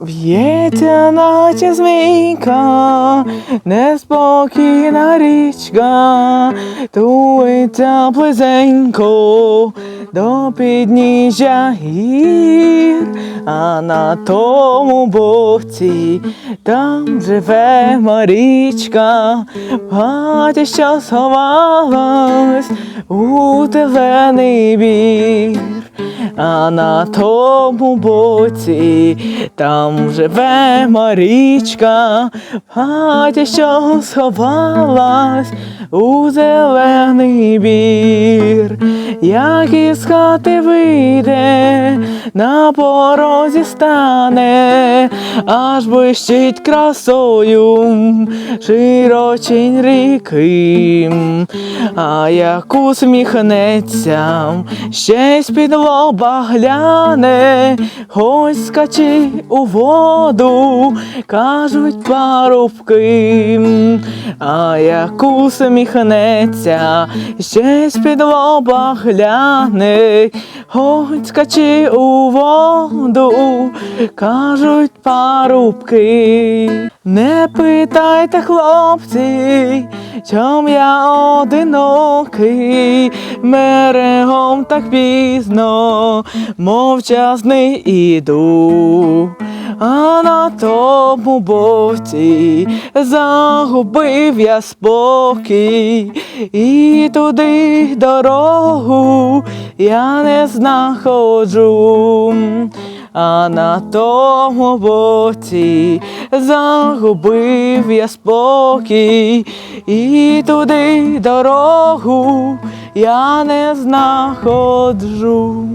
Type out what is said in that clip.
В'ється, наче змійка, неспокійна річка, тується близенько до підніжжя гір, а на тому боці там живе Марічка, в що сховалась у зелений бір. А на тому боці там живе Марічка, в хаті, що сховалась у зелений бір, як із хати вийде, на порозі стане, аж блищить красою широчень ріки, а як усміхнеться, ще й з-під лоба гляне, ось скачи у воду, кажуть парубки, а як усміхнеться, ще й з-під лоба гляне, ось скачи у воду, кажуть парубки. Не питайте, хлопці, чом я одинокий, мерегом так пізно, мовчазний іду, тому боці загубив я спокій, і туди дорогу я не знаходжу. А на тому боці загубив я спокій, і туди дорогу я не знаходжу.